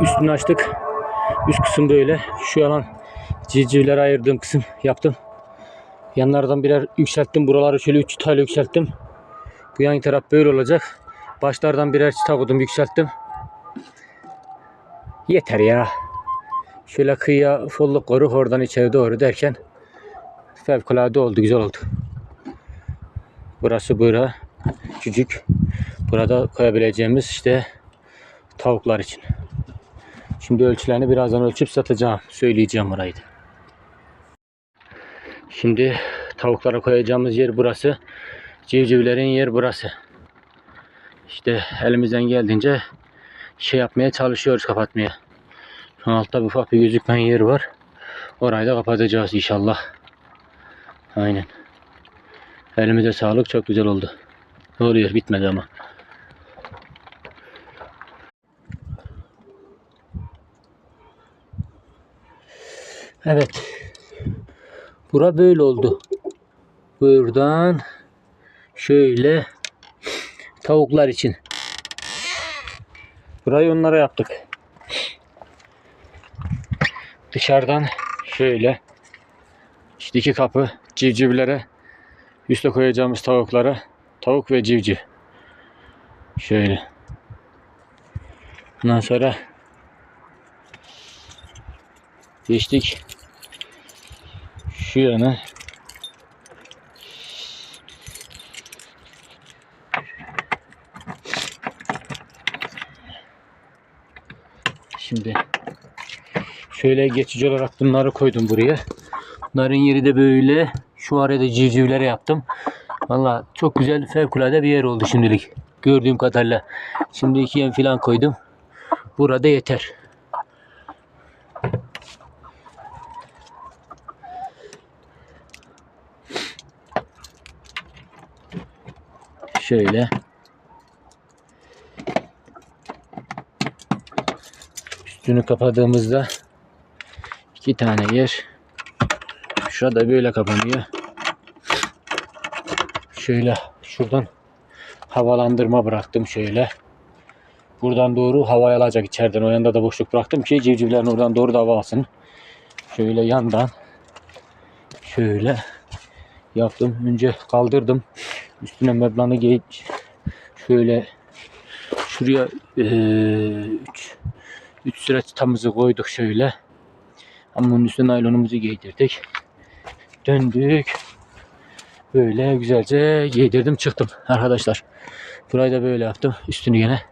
Üstünü açtık. Üst kısım böyle. Şu alan civcivlere ayırdığım kısım yaptım. Yanlardan birer yükselttim. Buraları şöyle 3 tane yükselttim. Bu yan taraf böyle olacak. Başlardan birer çıta koydum yükselttim. Yeter ya. Şöyle kıyıya folluk koru oradan içeri doğru derken fevkalade oldu güzel oldu. Burası bura küçük. Burada koyabileceğimiz işte tavuklar için. Şimdi ölçülerini birazdan ölçüp satacağım. Söyleyeceğim orayı. Şimdi tavuklara koyacağımız yer burası. Civcivlerin yer burası. İşte elimizden geldiğince şey yapmaya çalışıyoruz kapatmaya. Şu altta ufak bir gözükmeyen yer var. Orayı da kapatacağız inşallah. Aynen. Elimize sağlık çok güzel oldu. Ne oluyor bitmedi ama. Evet. Bura böyle oldu. Buradan şöyle tavuklar için. Burayı onlara yaptık. Dışarıdan şöyle işte iki kapı civcivlere üste koyacağımız tavuklara tavuk ve civciv. Şöyle. Ondan sonra geçtik şu yana Şimdi şöyle geçici olarak bunları koydum buraya. Bunların yeri de böyle. Şu araya da civcivlere yaptım. Valla çok güzel fevkalade bir yer oldu şimdilik. Gördüğüm kadarıyla. Şimdi iki yem falan koydum. Burada yeter. Şöyle. Üstünü kapadığımızda iki tane yer. Şurada böyle kapanıyor. Şöyle şuradan havalandırma bıraktım şöyle. Buradan doğru hava alacak içeriden. O yanda da boşluk bıraktım ki civcivlerin oradan doğru da hava alsın. Şöyle yandan şöyle yaptım. Önce kaldırdım. Üstüne meblanı geç. Şöyle şuraya 3 3 sıra çıtamızı koyduk şöyle. Ama bunun üstüne naylonumuzu giydirdik. Döndük. Böyle güzelce giydirdim çıktım arkadaşlar. Burayı da böyle yaptım. Üstünü gene